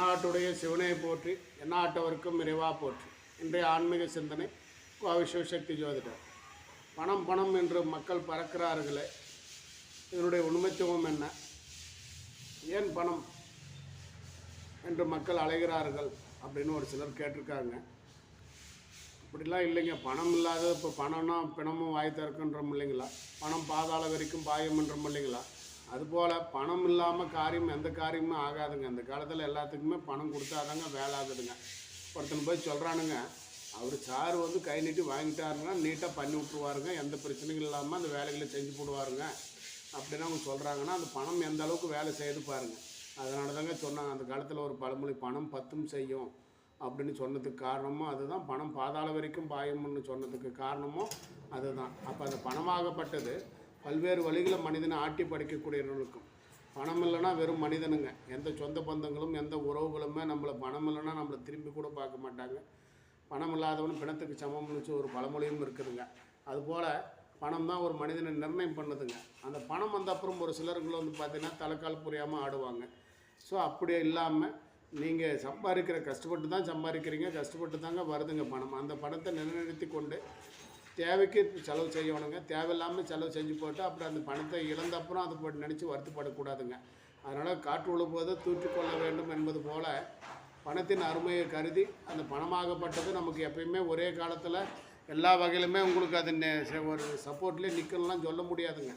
எந்நாட்டுடைய சிவனை போற்றி எந்நாட்டவருக்கும் விரைவாக போற்றி. இன்றைய ஆன்மீக சிந்தனை கோவை சிவசக்தி ஜோதிடர் பணம் பணம் என்று மக்கள் பறக்கிறார்களே இதனுடைய உண்மைத்துவம் என்ன? ஏன் பணம் என்று மக்கள் அலைகிறார்கள் அப்படின்னு ஒரு சிலர் கேட்டிருக்காங்க. இப்படிலாம் இல்லைங்க. பணம் இல்லாத இப்போ பணம்னா பிணமும் வாய் திறக்குன்றோம் இல்லைங்களா? பணம் பாதாள வரைக்கும் பாயம்ன்றோம் இல்லைங்களா? அதுபோல் பணம் இல்லாமல் காரியம் எந்த காரியமும் ஆகாதுங்க. அந்த காலத்தில் எல்லாத்துக்குமே பணம் கொடுத்தாதாங்க வேலை ஆகுதுங்க. ஒருத்தன் போய் சொல்கிறானுங்க அவர் சார் வந்து கை நீட்டி வாங்கிட்டாருன்னா நீட்டாக பண்ணி விட்ருவாருங்க எந்த பிரச்சனையும் இல்லாமல் அந்த வேலைகளை செஞ்சு போடுவாருங்க. அப்படின்னு அவங்க சொல்கிறாங்கன்னா அந்த பணம் எந்த அளவுக்கு வேலை செய்து பாருங்கள் அதனால தாங்க சொன்னாங்க அந்த காலத்தில் ஒரு பழமொழி பணம் பத்தும் செய்யும். அப்படின்னு சொன்னதுக்கு காரணமும் அதுதான். பணம் பாதாள வரைக்கும் பாயம்னு சொன்னதுக்கு காரணமும் அதுதான். அப்போ அந்த பணமாகப்பட்டது பல்வேறு வழிகளில் மனிதனை ஆட்டி படைக்கக்கூடியவர்களுக்கும். பணம் இல்லைன்னா வெறும் மனிதனுங்க. எந்த சொந்த பந்தங்களும் எந்த உறவுகளுமே நம்மளை பணம் இல்லைன்னா நம்மளை திரும்பி கூட பார்க்க மாட்டாங்க. பணம் இல்லாதவன் பிணத்துக்கு சமம்னு ஒரு பழமொழியும் இருக்குதுங்க. அதுபோல் பணம் தான் ஒரு மனிதனை நிர்ணயம் பண்ணுதுங்க. அந்த பணம் வந்த அப்புறம் ஒரு சிலர்கள் வந்து பார்த்தீங்கன்னா தலைக்கால் புரியாமல் ஆடுவாங்க. ஸோ அப்படி இல்லாமல் நீங்கள் சம்பாதிக்கிற கஷ்டப்பட்டு தான் சம்பாதிக்கிறீங்க கஷ்டப்பட்டு தாங்க வருதுங்க பணம். அந்த பணத்தை நிலைநிறுத்தி கொண்டு தேவைக்கு செலவு செய்யணுங்க. தேவையில்லாமல் செலவு செஞ்சு போட்டு அப்புறம் அந்த பணத்தை இழந்த அப்புறம் அதை போட்டு நினச்சி வருத்தப்படக்கூடாதுங்க. அதனால் காற்று விழும்போது தூற்றிக்கொள்ள வேண்டும் என்பது போல் பணத்தின் அருமையை கருதி அந்த பணமாகப்பட்டது நமக்கு எப்பயுமே ஒரே காலத்தில் எல்லா வகையிலுமே உங்களுக்கு அது நெ- ஒரு சப்போர்ட்லேயே நிற்கணும்லாம் சொல்ல முடியாதுங்க.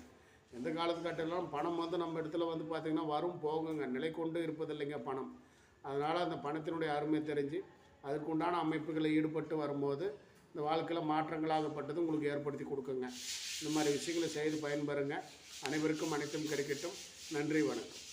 எந்த காலத்துக்காட்டிலும் பணம் வந்து நம்ம இடத்துல வந்து பார்த்திங்கன்னா வரும் போகுங்க. நிலை கொண்டு இருப்பதில்லைங்க பணம். அதனால் அந்த பணத்தினுடைய அருமை தெரிஞ்சு அதற்குண்டான அமைப்புகளை ஈடுபட்டு வரும்போது இந்த வாழ்க்கையில் மாற்றங்களாகப்பட்டது உங்களுக்கு ஏற்படுத்தி கொடுக்குங்க. இந்த மாதிரி விஷயங்களை செய்து பயன்பெறுங்க. அனைவருக்கும் அனைத்தும் கிடைக்கட்டும். நன்றி வணக்கம்.